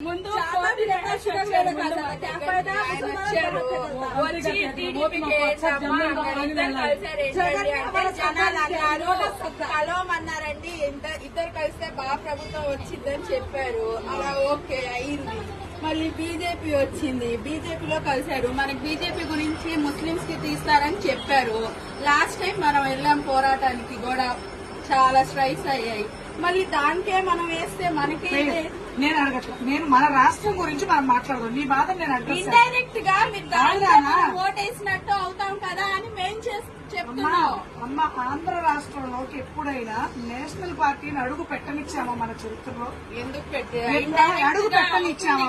ముందు వచ్చి టీడీపీకి వేసామా అక్కడ ఇద్దరు కలిసారు ఏంటండి అంటే జనాలు అన్నారు. కలవమన్నారండి ఇద్దరు కలిస్తే బాగా ప్రభుత్వం వచ్చిందని చెప్పారు. అలా ఓకే అయింది. మళ్ళీ బీజేపీ వచ్చింది. బీజేపీలో కలిశారు. మనకి బీజేపీ గురించి ముస్లింస్కి తీస్తారని చెప్పారు. లాస్ట్ టైం మనం వెళ్ళాం పోరాటానికి కూడా. చాలా స్ట్రైక్స్ అయ్యాయి. మళ్ళీ దానికే మనం వేస్తే మనకి నేను అడగట్లా. నేను మన రాష్ట్రం గురించి మనం మాట్లాడదాం. నీ బాధ నేను అడ్రస్ ఇండైరెక్ట్గా మీరు ఓటేసినట్టు అవుతాం కదా అని మేము చెప్తున్నాం. అమ్మ ఆంధ్ర రాష్ట్రంలోకి ఎప్పుడైనా నేషనల్ పార్టీని అడుగు పెట్టనిచ్చామా మన చరిత్రలో? ఎందుకు అడుగు పెట్టనిచ్చామా